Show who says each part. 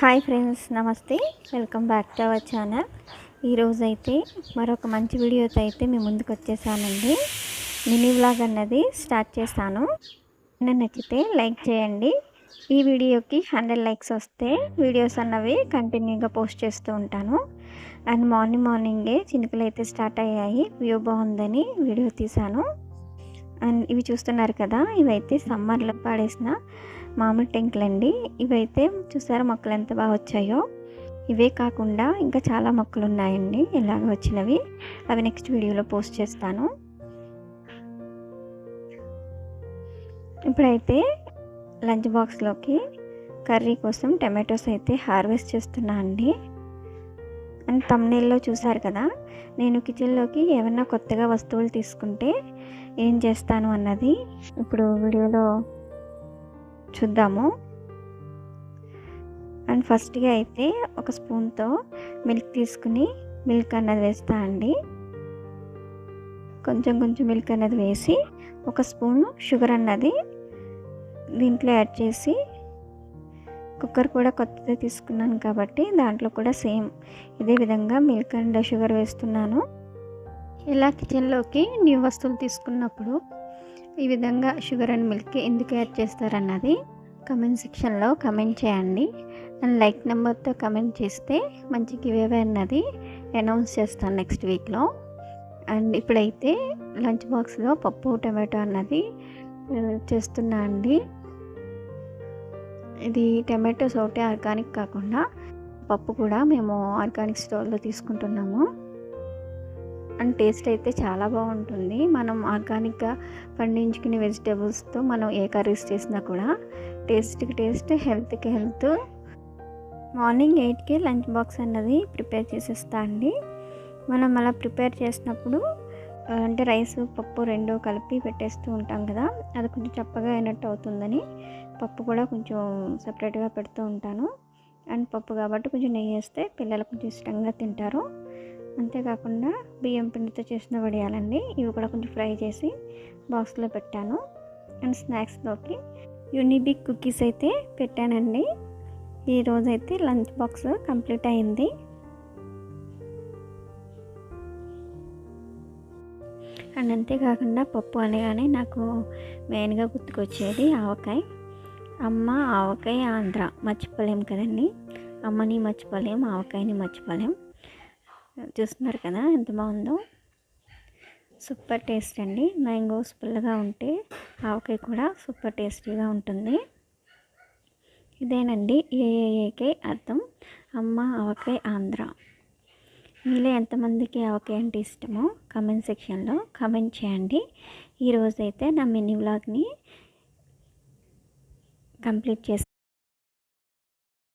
Speaker 1: Hi friends నమస్తే. Welcome back to our channel. ఈరోజు అయితే మరొక మంచి వీడియోతో అయితే మేము ముందుకు వచ్చేసానండి. మినీ వ్లాగ్ అన్నది స్టార్ట్ చేస్తాను. నన్ను నచ్చితే లైక్ చేయండి. ఈ వీడియోకి హండ్రెడ్ లైక్స్ వస్తే వీడియోస్ అన్నవి కంటిన్యూగా పోస్ట్ చేస్తూ ఉంటాను. అండ్ మార్నింగ్ మార్నింగే చినుకులు అయితే స్టార్ట్ అయ్యాయి. వ్యూ బాగుందని వీడియో తీశాను. అండ్ ఇవి చూస్తున్నారు కదా ఇవైతే సమ్మర్లో పాడేసిన మామిడి టెంకులు అండి ఇవైతే చూసారా మొక్కలు ఎంత బాగా వచ్చాయో? ఇవే కాకుండా ఇంకా చాలా మొక్కలు ఉన్నాయండి ఇలాగ వచ్చినవి. అవి నెక్స్ట్ వీడియోలో పోస్ట్ చేస్తాను. ఇప్పుడైతే లంచ్ బాక్స్లోకి కర్రీ కోసం టమాటోస్ అయితే హార్వెస్ట్ చేస్తున్నా అండి. అండ్ తమ్నేల్లో చూసారు కదా నేను కిచెన్లోకి ఏమైనా కొత్తగా వస్తువులు తీసుకుంటే ఏం చేస్తాను అన్నది ఇప్పుడు వీడియోలో చూద్దాము. అండ్ ఫస్ట్గా అయితే ఒక స్పూన్తో మిల్క్ తీసుకుని మిల్క్ అన్నది వేస్తా అండి. కొంచెం కొంచెం మిల్క్ అన్నది వేసి ఒక స్పూన్ షుగర్ అన్నది దీంట్లో యాడ్ చేసి కుక్కర్ కూడా కొత్తది తీసుకున్నాను కాబట్టి దాంట్లో కూడా సేమ్ ఇదే విధంగా మిల్క్ అండ్ షుగర్ వేస్తున్నాను. ఇలా కిచెన్లోకి న్యూ వస్తువులు తీసుకున్నప్పుడు ఈ విధంగా షుగర్ అండ్ మిల్క్ ఎందుకు యాడ్ చేస్తారన్నది కమెంట్ సెక్షన్లో కమెంట్ చేయండి. అండ్ లైక్ నెంబర్తో కమెంట్ చేస్తే మంచి గివేవే అన్నది అనౌన్స్ చేస్తాను నెక్స్ట్ వీక్లో. అండ్ ఇప్పుడైతే లంచ్ బాక్స్లో పప్పు టమాటో అన్నది చేస్తున్నా అండి. ఇది టమాటోస్ ఒకటే ఆర్గానిక్ కాకుండా పప్పు కూడా మేము ఆర్గానిక్ స్టోర్లో తీసుకుంటున్నాము. అండ్ టేస్ట్ అయితే చాలా బాగుంటుంది. మనం ఆర్గానిక్గా పండించుకునే వెజిటేబుల్స్తో మనం ఏ కర్రీస్ చేసినా కూడా టేస్ట్కి టేస్ట్ హెల్త్కి హెల్త్. మార్నింగ్ ఎయిట్కి లంచ్ బాక్స్ అన్నది ప్రిపేర్ చేసేస్తా అండి. మనం అలా ప్రిపేర్ చేసినప్పుడు అంటే రైస్ పప్పు రెండు కలిపి పెట్టేస్తూ ఉంటాం కదా అది కొంచెం చప్పగా అయినట్టు అవుతుందని పప్పు కూడా కొంచెం సపరేట్గా పెడుతూ ఉంటాను. అండ్ పప్పు కాబట్టి కొంచెం నెయ్యి వేస్తే పిల్లలు కొంచెం ఇష్టంగా తింటారు. అంతేకాకుండా బియ్యం పిండితో చేసిన వడియాలండి. ఇవి కూడా కొంచెం ఫ్రై చేసి బాక్స్లో పెట్టాను. అండ్ స్నాక్స్లోకి యూనిబిక్ కుకీస్ అయితే పెట్టానండి. ఈరోజైతే లంచ్ బాక్స్ కంప్లీట్ అయింది. అండ్ అంతేకాకుండా పప్పు అనగానే నాకు మెయిన్గా గుర్తుకొచ్చేది ఆవకాయ. అమ్మ ఆవకాయ ఆంధ్ర మర్చిపోలేం కదండి. అమ్మని మర్చిపోలేం ఆవకాయని మర్చిపోలేం. చూస్తున్నారు కదా ఎంత బాగుందో. సూపర్ టేస్ట్ అండి. మ్యాంగోస్ పుల్లగా ఉంటే ఆవకాయ కూడా సూపర్ టేస్టీగా ఉంటుంది. ఇదేనండి ఏఏఏకే అర్థం. అమ్మ ఆవకాయ ఆంధ్ర. మీలో ఎంతమందికి ఆవకాయ అంటే ఇష్టమో కమెంట్ సెక్షన్లో కమెంట్ చేయండి. ఈరోజైతే నా మినీ వ్లాగ్ని కంప్లీట్ చేసి